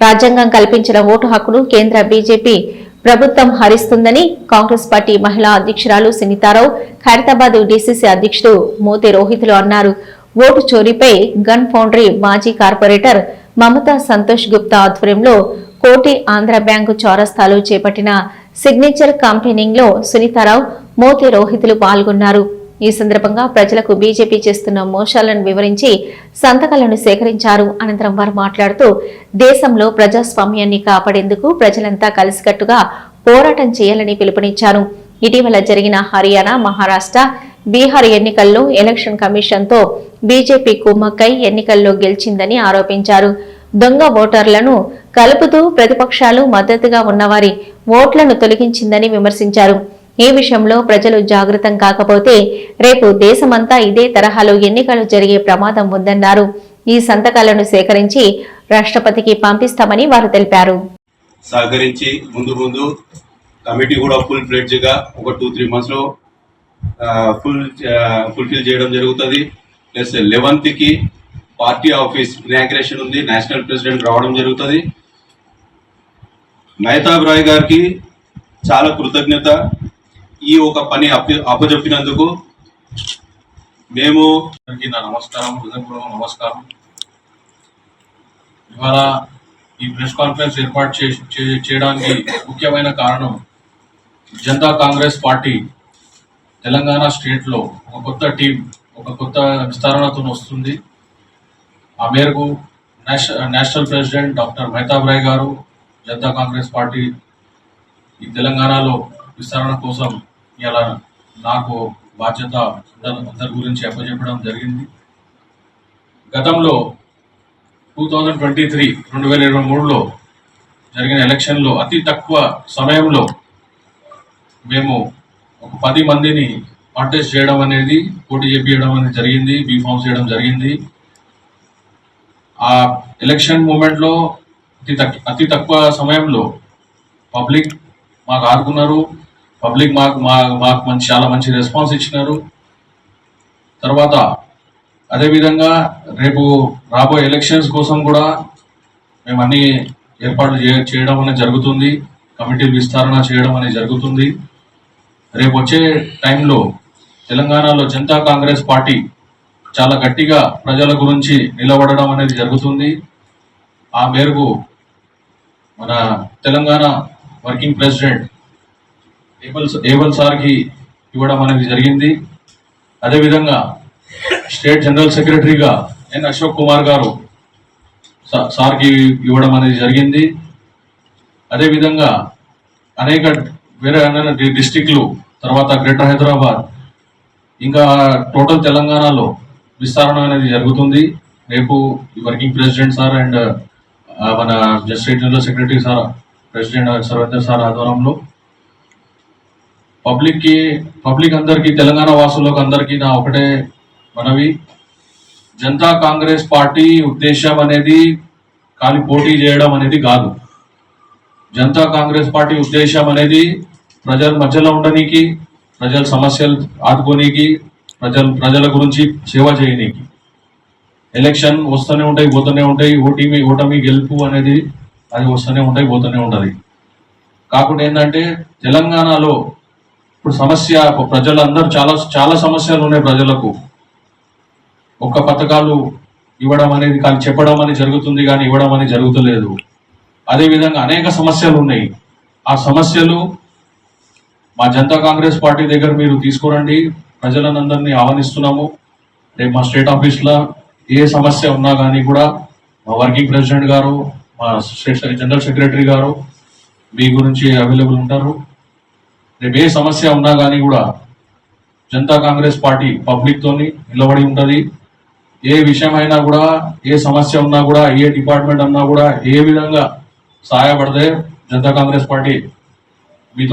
రాజ్యాంగం కల్పించిన ఓటు హక్కును కేంద్ర బీజేపీ ప్రభుత్వం హరిస్తుందని కాంగ్రెస్ పార్టీ మహిళా అధ్యక్షురాలు సునీతారావు ఖైరతాబాద్ డీసీసీ అధ్యక్షుడు మోతి రోహితులు అన్నారు. ఓటు చోరీపై గన్ ఫౌండరీ మాజీ కార్పొరేటర్ మమతా సంతోష్ గుప్తా ఆధ్వర్యంలో కోటి ఆంధ్ర బ్యాంకు చౌరస్తాలో చేపట్టిన సిగ్నేచర్ కంపెనింగ్లో సునీతారావు మోతి రోహితులు పాల్గొన్నారు. ఈ సందర్భంగా ప్రజలకు బీజేపీ చేస్తున్న మోసాలను వివరించి సంతకాలను సేకరించారు. అనంతరం వారు మాట్లాడుతూ దేశంలో ప్రజాస్వామ్యాన్ని కాపాడేందుకు ప్రజలంతా కలిసికట్టుగా పోరాటం చేయాలని పిలుపునిచ్చారు. ఇటీవల జరిగిన హర్యానా మహారాష్ట్ర బీహార్ ఎన్నికల్లో ఎలక్షన్ కమిషన్తో బీజేపీ కుమ్మక్కై ఎన్నికల్లో గెలిచిందని ఆరోపించారు. దొంగ ఓటర్లను కలుపుతూ ప్రతిపక్షాలు మద్దతుగా ఉన్నవారి ఓట్లను తొలగించిందని విమర్శించారు. ఈ విషయంలో ప్రజలు జాగృతం కాకపోతే రేపు దేశమంతా ఇదే తరహాలో ఎన్నికలు జరిగే ప్రమాదం ఉందన్నారు. ఈ సంతకాలను సేకరించి రాష్ట్రపతికి పంపిస్తామని వారు తెలిపారు. సహకరించి ముందు ముందు కమిటీ కూడా ఫుల్ ఫ్లెడ్జ్గా ఒక టూ త్రీ మంత్స్లో ఫుల్ ఫుల్ఫిల్ చేయడం జరుగుతుంది. ప్లస్ లెవెన్త్కి పార్టీ ఆఫీస్ ఇనాగ్రేషన్ ఉంది నేషనల్ ప్రెసిడెంట్ రావడం జరుగుతుంది. మెహతాబ్ రాయ్ గారికి చాలా కృతజ్ఞత. ఈ ఒక పని అప్ప అప్పచెప్పినందుకు మేము నా నమస్కారం హృదయపూర్వక నమస్కారం. ఇవాళ ఈ ప్రెస్ కాన్ఫరెన్స్ ఏర్పాటు చే- చేయడానికి ముఖ్యమైన కారణం జనతా కాంగ్రెస్ పార్టీ తెలంగాణ స్టేట్లో ఒక కొత్త టీం ఒక కొత్త విస్తరణతో వస్తుంది. ఆ మేరకు national president doctor Mahtab Roy garu Janata Congress party ఈ తెలంగాణలో విస్తరణ కోసం ఇలా నాకు బాధ్యత అందరి గురించి అప్పచెప్పడం జరిగింది. గతంలో టూ థౌజండ్ ట్వంటీ త్రీ రెండు వేల ఇరవై మూడులో జరిగిన ఎలక్షన్లో అతి తక్కువ సమయంలో మేము ఒక పది మందిని కాంటెస్ట్ చేయడం అనేది పోటీ చేపించడం అనేది జరిగింది బీఫామ్స్ చేయడం జరిగింది. ఆ ఎలక్షన్ మూమెంట్లో అతి తక్కువ అతి తక్కువ సమయంలో పబ్లిక్ మాకు ఆదుకున్నారు. పబ్లిక్ మాకు మా మాకు మంచి చాలా మంచి రెస్పాన్స్ ఇచ్చినారు. తర్వాత అదేవిధంగా రేపు రాబోయే ఎలక్షన్స్ కోసం కూడా మేము అన్ని ఏర్పాట్లు చేయడం అనేది జరుగుతుంది. కమిటీ విస్తరణ చేయడం అనేది జరుగుతుంది. రేపు వచ్చే టైంలో తెలంగాణలో జనతా కాంగ్రెస్ పార్టీ చాలా గట్టిగా ప్రజల గురించి నిలబడడం అనేది జరుగుతుంది. ఆ మేరకు మన తెలంగాణ వర్కింగ్ ప్రెసిడెంట్ ఏబల్ ఏబల్ సార్కి ఇవ్వడం అనేది జరిగింది. అదేవిధంగా స్టేట్ జనరల్ సెక్రటరీగా ఎన్ అశోక్ కుమార్ గారు సార్కి ఇవ్వడం అనేది జరిగింది. అదేవిధంగా అనేక వేరే అనేక డిస్టిక్లు తర్వాత గ్రేటర్ హైదరాబాద్ ఇంకా టోటల్ తెలంగాణలో విస్తరణ అనేది జరుగుతుంది. రేపు ఈ వర్కింగ్ ప్రెసిడెంట్ సార్ అండ్ మన justice general secretary sir president Sarvender sir ఆధ్వర్యంలో పబ్లిక్కి పబ్లిక్ అందరికీ తెలంగాణ వాసులకు అందరికీ నా ఒకటే మనవి. జనతా కాంగ్రెస్ పార్టీ ఉద్దేశం అనేది ఖాళీ పోటీ చేయడం అనేది కాదు. జనతా కాంగ్రెస్ పార్టీ ఉద్దేశం అనేది ప్రజల మధ్యలో ఉండనీకి ప్రజల సమస్యలు ఆదుకోనీకి ప్రజల ప్రజల గురించి సేవ చేయనీకి. ఎలక్షన్ వస్తూనే ఉంటాయి పోతూనే ఉంటాయి ఓటమి ఓటమి గెలుపు అనేది అది వస్తూనే ఉంటాయి పోతూనే ఉంటుంది. కాకుండా ఏంటంటే తెలంగాణలో ఇప్పుడు సమస్య ప్రజలందరూ చాలా చాలా సమస్యలు ఉన్నాయి ప్రజలకు. ఒక్క పథకాలు ఇవ్వడం అనేది కానీ చెప్పడం అనేది జరుగుతుంది కానీ ఇవ్వడం అనేది జరుగుతలేదు. అదేవిధంగా అనేక సమస్యలు ఉన్నాయి. ఆ సమస్యలు మా జనతా కాంగ్రెస్ పార్టీ దగ్గర మీరు తీసుకురండి. ప్రజలందరినీ ఆహ్వానిస్తున్నాము. రేపు మా స్టేట్ ఆఫీస్లో ఏ సమస్య ఉన్నా కానీ కూడా మా వర్కింగ్ ప్రెసిడెంట్ గారు మా స్టేట్ జనరల్ సెక్రటరీ గారు మీ గురించి అవైలబుల్ ఉంటారు. రేపు ఏ సమస్య ఉన్నా కానీ కూడా జనతా కాంగ్రెస్ పార్టీ పబ్లిక్తో నిలబడి ఉంటుంది. ఏ విషయమైనా కూడా ఏ సమస్య ఉన్నా కూడా ఏ డిపార్ట్మెంట్ అన్నా కూడా ఏ విధంగా సహాయపడితే జనతా కాంగ్రెస్ పార్టీ